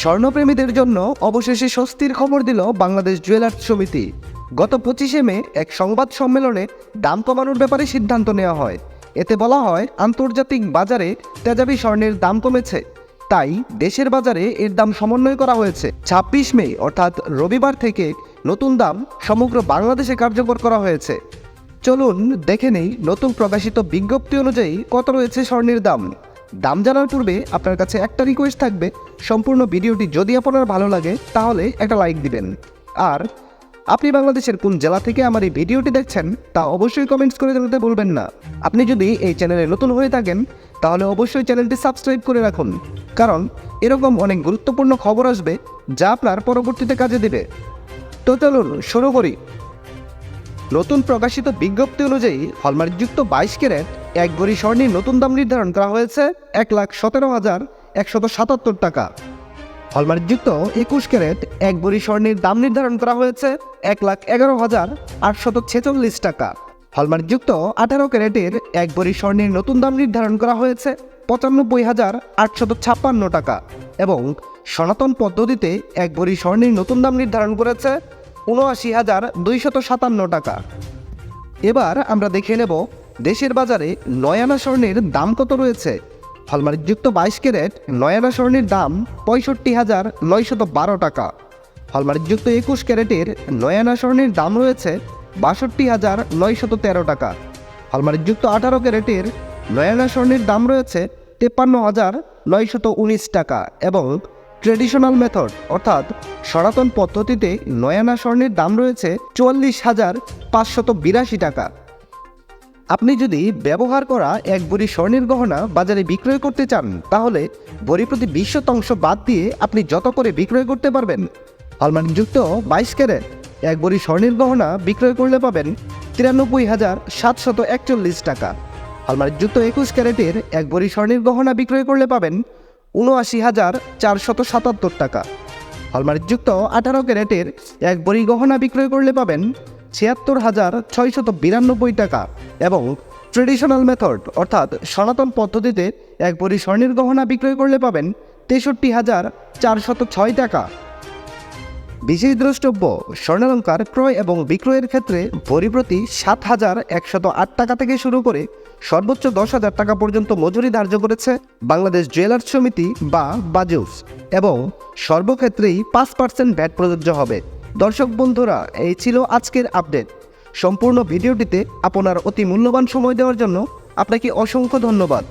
স্বর্ণপ্রেমীদের জন্য অবশেষে স্বস্তির খবর দিল বাংলাদেশ জুয়েলার্স সমিতি। গত পঁচিশে মে এক সংবাদ সম্মেলনে দাম কমানোর ব্যাপারে সিদ্ধান্ত নেওয়া হয়। এতে বলা হয়, আন্তর্জাতিক বাজারে তেজাবি স্বর্ণের দাম কমেছে। তাই দেশের বাজারে এর দাম সমন্বয় করা হয়েছে। ছাব্বিশ মে, অর্থাৎ রবিবার থেকে নতুন দাম সমগ্র বাংলাদেশে কার্যকর করা হয়েছে। চলুন দেখে নেই নতুন প্রকাশিত বিজ্ঞপ্তি অনুযায়ী কত রয়েছে স্বর্ণের দাম। দাম জানার পূর্বে আপনার কাছে একটা রিকোয়েস্ট থাকবে। সম্পূর্ণ ভিডিওটি যদি আপনার ভালো লাগে, তাহলে একটা লাইক দিবেন। আর আপনি বাংলাদেশের কোন জেলা থেকে আমার এই ভিডিওটি দেখছেন, তা অবশ্যই কমেন্টস করে জানাতে বলবেন না। আপনি যদি এই চ্যানেলে নতুন হয়ে থাকেন, তাহলে অবশ্যই চ্যানেলটি সাবস্ক্রাইব করে রাখুন। কারণ এরকম অনেক গুরুত্বপূর্ণ খবর আসবে, যা আপনার পরবর্তীতে কাজে দেবে। তো চলুন শুরু করি। নতুন প্রকাশিত বিজ্ঞপ্তি অনুযায়ী হলমার্কযুক্ত বাইশ ক্যারেট এক ভরি স্বর্ণের নতুন দাম নির্ধারণ করা হয়েছে এক লাখ সতেরো হাজার একশত সাতাত্তর টাকা। হলমার্কযুক্ত একুশ ক্যারেট এক ভরি স্বর্ণের দাম নির্ধারণ করা হয়েছে এক লাখ এগারো হাজার আটশত ছেচল্লিশ টাকা। হলমার্কযুক্ত আঠারো ক্যারেটের এক ভরি স্বর্ণের নতুন দাম নির্ধারণ করা হয়েছে পঁচানব্বই হাজার আটশত ছাপ্পান্ন টাকা এবং সনাতন পদ্ধতিতে এক ভরি স্বর্ণের নতুন দাম নির্ধারণ করেছে উনআশি হাজার দুইশত সাতান্ন টাকা। এবার আমরা দেখে নেব দেশের বাজারে নয়ানা স্বর্ণের দাম কত রয়েছে? হলমার্কযুক্ত বাইশ ক্যারেট নয়ানা স্বর্ণের দাম পঁয়ষট্টি হাজার নয়শত বারো টাকা। হলমার্কযুক্ত একুশ ক্যারেটের নয়ানা স্বর্ণের দাম রয়েছে বাষট্টি হাজার নয়শত তেরো টাকা। হলমার্কযুক্ত আঠারো ক্যারেটের নয়ানা স্বর্ণের দাম রয়েছে তেপ্পান্ন হাজার নয়শত উনিশ টাকা এবং ট্রেডিশনাল মেথড, অর্থাৎ সনাতন পদ্ধতিতে নয়ানা স্বর্ণের দাম রয়েছে চুয়াল্লিশ হাজার পাঁচশত বিরাশি টাকা। আপনি যদি ব্যবহার করা এক বড়ি স্বর্ণের গহনা বাজারে বিক্রয় করতে চান, তাহলে বড়ি প্রতি বিশ শতাংশ বাদ দিয়ে আপনি যত করে বিক্রয় করতে পারবেন। হলমার্কযুক্ত বাইশ ক্যারেট, এক বড়ি স্বর্ণের গহনা বিক্রয় করলে পাবেন তিরানব্বই হাজার সাতশত একচল্লিশ টাকা। হলমার্কযুক্ত একুশ ক্যারেটের এক বড়ি স্বর্ণের গহনা বিক্রয় করলে পাবেন উনআশি হাজার চারশত সাতাত্তর টাকা। হলমার্কযুক্ত আঠারো ক্যারেটের এক বড়ি গহনা বিক্রয় করলে পাবেন ছিয়াত্তর হাজার ছয়শত বিরানব্বই টাকা এবং ট্রেডিশনাল মেথড, অর্থাৎ সনাতন পদ্ধতিতে এক বড়ি স্বর্ণের গহনা বিক্রয় করলে পাবেন তেষট্টি হাজার চারশত ছয় টাকা। বিশেষ দ্রষ্টব্য, স্বর্ণালঙ্কার ক্রয় এবং বিক্রয়ের ক্ষেত্রে ভরি প্রতি সাত হাজার একশত আট টাকা থেকে শুরু করে সর্বোচ্চ দশ হাজার টাকা পর্যন্ত মজুরি ধার্য করেছে বাংলাদেশ জুয়েলার্স সমিতি বা বাজুস এবং সর্বক্ষেত্রেই পাঁচ পার্সেন্ট ভ্যাট প্রযোজ্য হবে। দর্শক বন্ধুরা, এই ছিল আজকের আপডেট। সম্পূর্ণ ভিডিওটিতে আপনার অতি মূল্যবান সময় দেওয়ার জন্য আপনাকে অসংখ্য ধন্যবাদ।